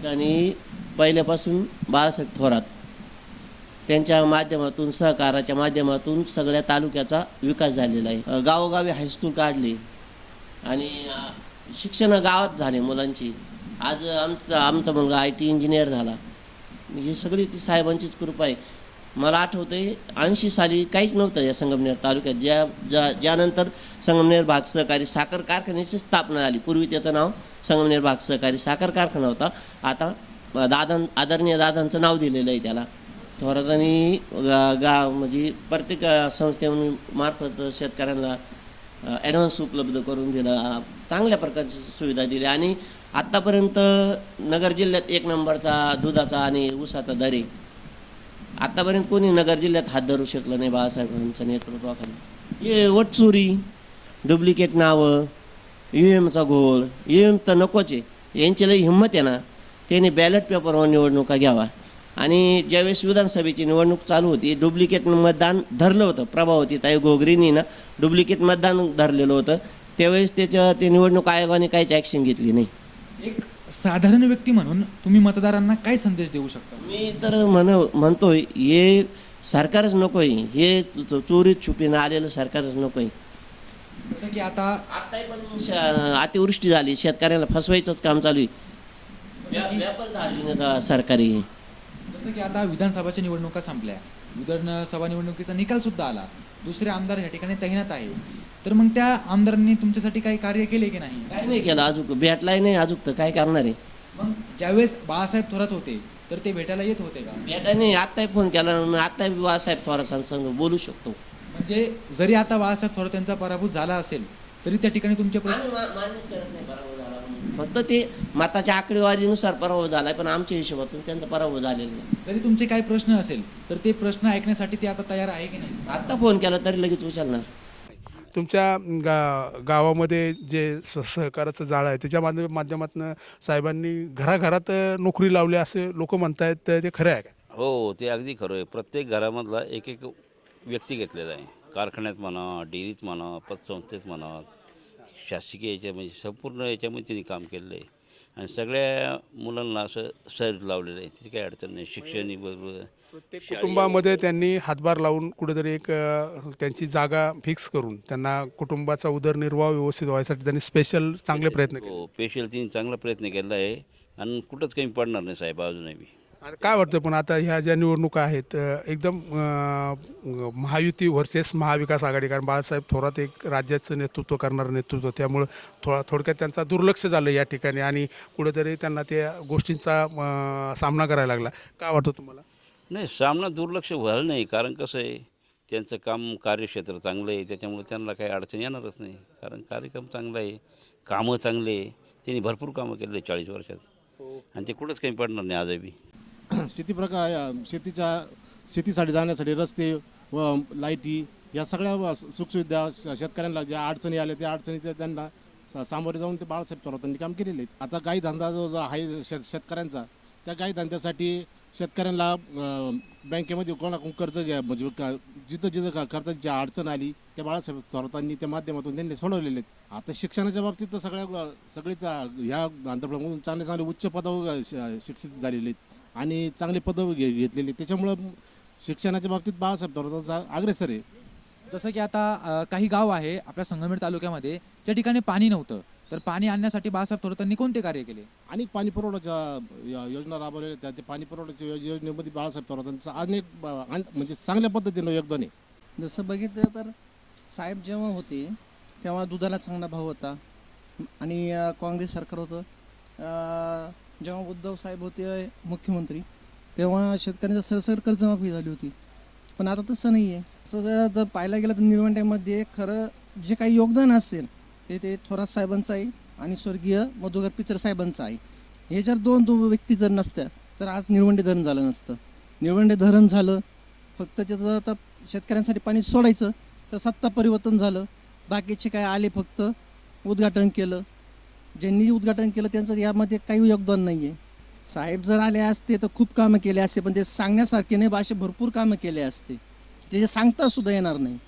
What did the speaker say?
ठिकाणी पहिल्यापासून बाळासाहेब थोरात त्यांच्या माध्यमातून सहकाराच्या माध्यमातून सगळ्या तालुक्याचा विकास झालेला आहे. गावोगावी हायस्कूल काढली आणि शिक्षण गावात झाले मुलांची. आज आमचा आमचा मुलगा आय टी इंजिनियर झाला. ही सगळी ती साहेबांचीच कृपा आहे. मला आठवते ऐंशी साली काहीच नव्हतं या संगमनेर तालुक्यात. ज्या ज्या ज्यानंतर संगमनेर भाग सहकारी साखर कारखान्याची स्थापना झाली. पूर्वी त्याचं नाव संगमनेर भाग सहकारी साखर कारखाना होता. आता दादां आदरणीय दादांचं नाव दिलेलं आहे त्याला. थोरातांनी गा गा म्हणजे प्रत्येक संस्थेहून मार्फत शेतकऱ्यांना ॲडव्हान्स उपलब्ध करून दिलं चांगल्या प्रकारची सुविधा दिली. आणि आत्तापर्यंत नगर जिल्ह्यात एक नंबरचा दुधाचा आणि ऊसाचा दर आहे. आत्तापर्यंत कोणी नगर जिल्ह्यात हात धरू शकलं नाही बाळासाहेबांच्या नेतृत्वाखाली ये वटचुरी डुप्लिकेट नावं यू एमचा घोळ यू एम तर नकोच आहे यांची लई हिंमत आहे ना त्यांनी बॅलेट पेपरवर निवडणुका घ्यावा. आणि ज्यावेळेस विधानसभेची निवडणूक चालू होती डुप्लिकेट मतदान धरलं होतं प्रभावती ताई गोगरीनी ना डुप्लिकेट मतदान धरलेलं होतं त्यावेळेस त्याच्या ते निवडणूक आयोगाने काहीच ॲक्शन घेतली नाही. साधारण व्यक्ती म्हणून तुम्ही मतदारांना काय संदेश देऊ शकता? मी तर म्हण म्हणतोय हे सरकारच नकोय हे चो- चोरीत छुपीनं आलेलं सरकारच नकोय. जसं की आता आत्ताही पण श- अतिवृष्टी झाली शेतकऱ्याला फसवायचंच काम चालू आहे. व्या- व्यापार सरकारी? जसं की आता विधानसभाच्या निवडणुका संपल्या. विधानसभा निवडणुकीचा निकाल सुद्धा आला. दुसरे आमदार या ठिकाणी तैनात आहे तर मग त्या आमदारांनी तुमच्यासाठी काही कार्य केले की नाही? काय नाही केलं अजून भेटलाय नाही अजून तर काय करणार आहे? मग ज्यावेळेस बाळासाहेब थोरात होते तर ते भेटायला येत होते का? भेटाय नाही आत्ताही फोन केला मी आत्ताही बाळासाहेब थोरासांसंग बोलू शकतो. म्हणजे जरी आता बाळासाहेब थोरात यांचा पराभूत झाला असेल तरी त्या ठिकाणी तुमचे प्रश्न आम्ही मा- मान्यच करत नाही पराभव झाला म्हणून. फक्त ते मताच्या आकडेवारीनुसार पराभव झालाय पण आमच्या हिशोबातून त्यांचा पराभव झालेला नाही. जरी तुमचे काही प्रश्न असेल तर ते प्रश्न ऐकण्यासाठी ते आता तयार आहे की नाही? आत्ता फोन केला तरी लगेच उचलणार. तुमच्या गा गावामध्ये जे स सहकाराचं जाळं आहे त्याच्या माध्य माध्यमातून साहेबांनी घराघरात नोकरी लावली असे लोक म्हणतायत तर ते खरं आहे का? हो ते अगदी खरं आहे. प्रत्येक घरामधला एक एक व्यक्ती घेतलेला आहे. कारखान्यात म्हणा डेअरीत म्हणा पतसंस्थेत म्हणा शासकीय याच्या म्हणजे संपूर्ण याच्यामध्ये त्यांनी काम केलेलं आहे. आणि सगळ्या मुलांना असं सर लावलेलं आहे. तिथे काही अडचण नाही. शिक्षण बरोबर. प्रत्येक कुटुंबामध्ये त्यांनी हातभार लावून कुठेतरी एक अ, त्यांची जागा फिक्स करून त्यांना कुटुंबाचा उदरनिर्वाह व्यवस्थित व्हायसाठी त्यांनी स्पेशल चांगले प्रयत्न केले. हो पेशल तिने चांगला प्रयत्न केला आहे. आणि कुठंच कमी पडणार नाही साहेब अजूनही. बी. आता काय वाटतं पण आता ह्या ज्या निवडणुका आहेत अ, एकदम अ, महायुती व्हर्सेस महाविकास आघाडी. कारण बाळासाहेब थोरात एक राज्याचं नेतृत्व करणारं नेतृत्व. त्यामुळं थोडा थोडक्यात त्यांचा दुर्लक्ष झालं या ठिकाणी आणि कुठेतरी त्यांना त्या गोष्टींचा अ, सामना करायला लागला. काय वाटतं तुम्हाला? नाही सामना दुर्लक्ष व्हायला नाही. कारण कसं आहे त्यांचं काम कार्यक्षेत्र चांगलं आहे. त्याच्यामुळे त्यांना काही अडचण येणारच नाही. कारण कार्यक्रम चांगला आहे कामं चांगले आहे. त्यांनी भरपूर कामं केले आहे चाळीस वर्षात. आणि ते कुठंच कमी पडणार नाही आजही. शेती प्रकार शेतीच्या शेतीसाठी जाण्यासाठी रस्ते व लाईटी या सगळ्या सुखसुविधा श- शेतकऱ्यांना ज्या अडचणी आल्या त्या अडचणीचे त्यांना सा- सामोरे जाऊन ते बाळासाहेब थोरातांनी काम केलेले आहेत. आता गाई धंदा जो जो आहे शेत शेतकऱ्यांचा त्या गाई धंद्यासाठी शेतकऱ्यांना बँकेमध्ये कोणाकडून कर्ज घ्या म्हणजे का- जिथं जिथं का कर्जाची अडचण आली त्या बाळासाहेब थोरातांनी त्या माध्यमातून त्यांनी सोडवलेले आहेत. आता शिक्षणाच्या बाबतीत तर सगळ्या सगळीच ह्या आंध्रप्रदेशमधून चांगले चांगले उच्च पदावर श- शिक्षित झालेले आहेत. आणि चांगले पदं घे घेतलेली. त्याच्यामुळं शिक्षणाच्या बाबतीत बाळासाहेब थोरातांचा अग्रेसर आहे. जसं की आता अ, काही गाव आहे आपल्या संगमेर तालुक्यामध्ये त्या ठिकाणी पाणी नव्हतं. तर पाणी आणण्यासाठी बाळासाहेब थोरातांनी कोणते कार्य केले? अनेक पाणी पुरवठ्याच्या या योजना राबवलेल्या त्या ते पाणी पुरवठ्याच्या यो- योजनेमध्ये बाळासाहेब थोरातांचं अनेक ब- अन- म्हणजे चांगल्या पद्धतीनं योगदान आहे. जसं बघितलं तर साहेब जेव्हा होते तेव्हा दुधाला चांगला भाव होता. आणि अं, काँग्रेस सरकार होतं. अं, जेव्हा उद्धव साहेब होते मुख्यमंत्री तेव्हा शेतकऱ्यांच्या सरसकट कर्जमाफी झाली होती. पण आता तसं नाही आहे तसं जर पाहायला गेलं तर निवडणुकीमध्ये खरं जे काही योगदान असेल ते ते थोरात साहेबांचं आहे आणि स्वर्गीय मधुकर पिचर साहेबांचं आहे. हे जर दोन दो व्यक्ती जर नसत्या तर आज निळवंडे धरण झालं नसतं. निळवंडे धरण झालं फक्त त्याचं आता शेतकऱ्यांसाठी पाणी सोडायचं तर सत्ता परिवर्तन झालं. बाकीचे काय आले फक्त उद्घाटन केलं ज्यांनी उद्घाटन केलं त्यांचं यामध्ये काही योगदान नाही आहे साहेब जर आले असते तर खूप कामं केले असते पण ते सांगण्यासारखे नाही बा असे भरपूर कामं केले असते. ते सांगता सुद्धा येणार नाही.